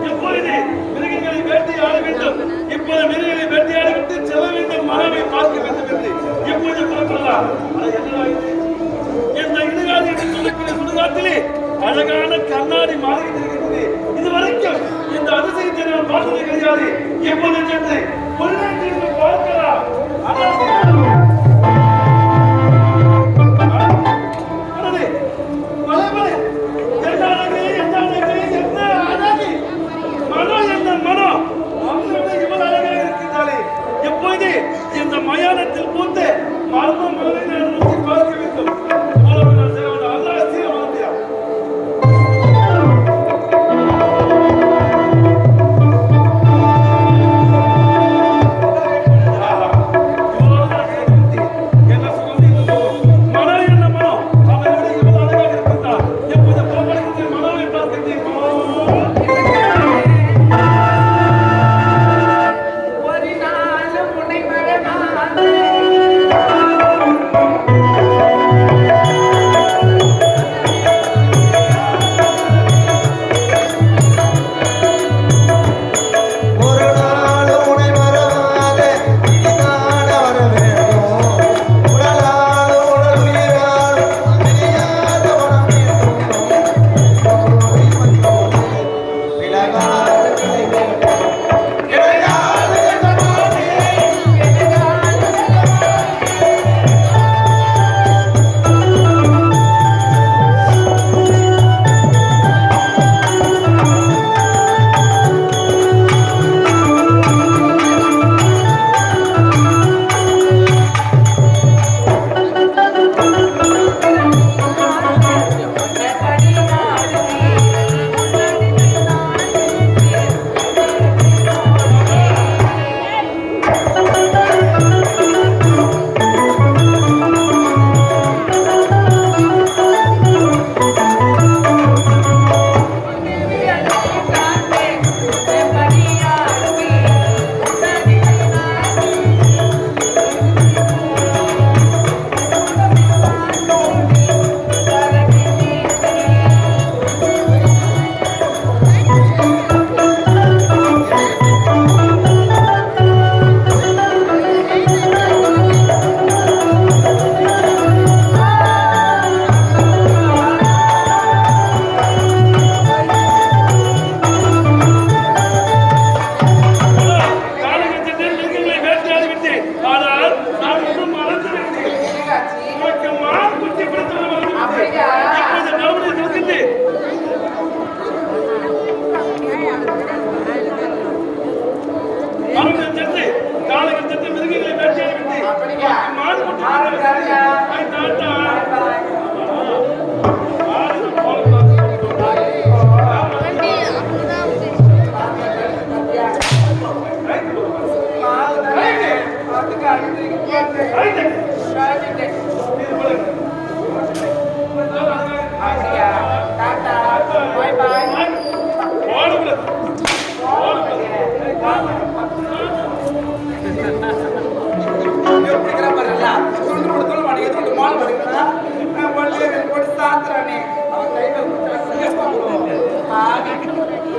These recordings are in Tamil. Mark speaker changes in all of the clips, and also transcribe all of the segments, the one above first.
Speaker 1: எப்பொழுது விட்டு செல்ல வேண்டும். பார்க்க வேண்டும் என்று எப்போது புறப்படலாம் இந்த இடுகாடு என்று சொல்லக்கூடிய சுடுகாட்டிலே அழகான கண்ணாடி மாறுகிறது இதுவரைக்கும் இந்த அதிசயத்தை நான் பார்த்தது கிடையாது. எப்போது சென்று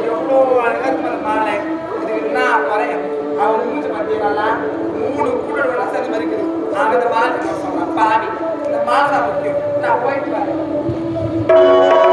Speaker 1: எவ்வளோ அழகாக மாலை இது என்ன பறையா அவங்க மூச்சு பார்த்தீங்கன்னா
Speaker 2: மூணு கூட சரி அந்த மாதிரி நான் இந்த மாதிரி சொன்னேன் பாடி இந்த மாதிரி முக்கியம். நான் போயிட்டு வரேன்.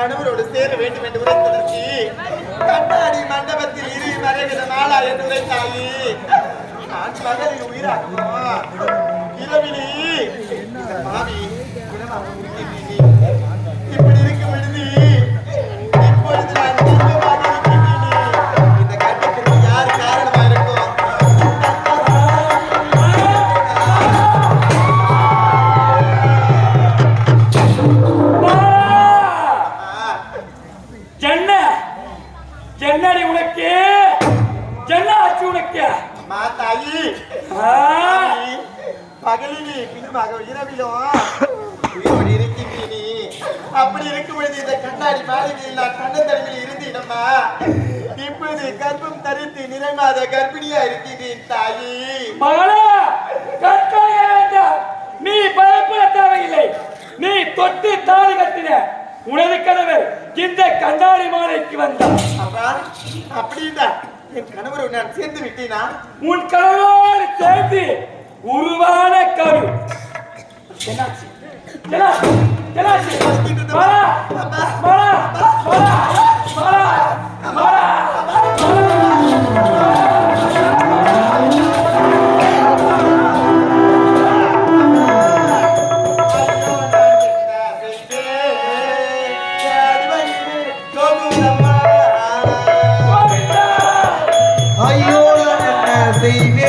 Speaker 3: கணவரோடு சேர வேண்டும் என்று உரைத்ததற்கு கண்ணாடி மண்டபத்தில் இரு மறைகிற மாலா என்று உரைத்தாயி. நான் மகளிர் உயிராக்குவோம் இரவிலி. இந்த
Speaker 4: குணமாகும். என்னடி உனக்கு? என்ன ஆச்சு உனக்கு?
Speaker 3: அம்மா தாயி
Speaker 4: ஆ?
Speaker 3: தாயி, பகலிலே பின்னுமாக இரவிலும் உயிரோடு இருக்கின்றீ அப்படி இருக்கும் பொழுது இந்த கண்ணாடி மாளிகையில் நான் கண்ணந்தரவில் இருந்தேனம்மா இப்பொழுது கர்ப்பம் தரித்து நிறைமாத கர்ப்பிணியா இருக்கின்றேன் தாயி.
Speaker 4: மகளே கற்காய வேண்டாம். நீ பயப்பட தேவையில்லை. நீ தொட்டு தாலி கட்டின உனது கணவர் இந்த கண்ணாடி மாலைக்கு வந்தார்.
Speaker 3: அப்படின்னா என் கணவரோடு நான் சேர்ந்து விட்டேனா?
Speaker 4: உன் கணவரோடு சேர்ந்து உருவான கரு. என்னாச்சு? என்னாச்சு? என்னாச்சு?
Speaker 3: அறிவே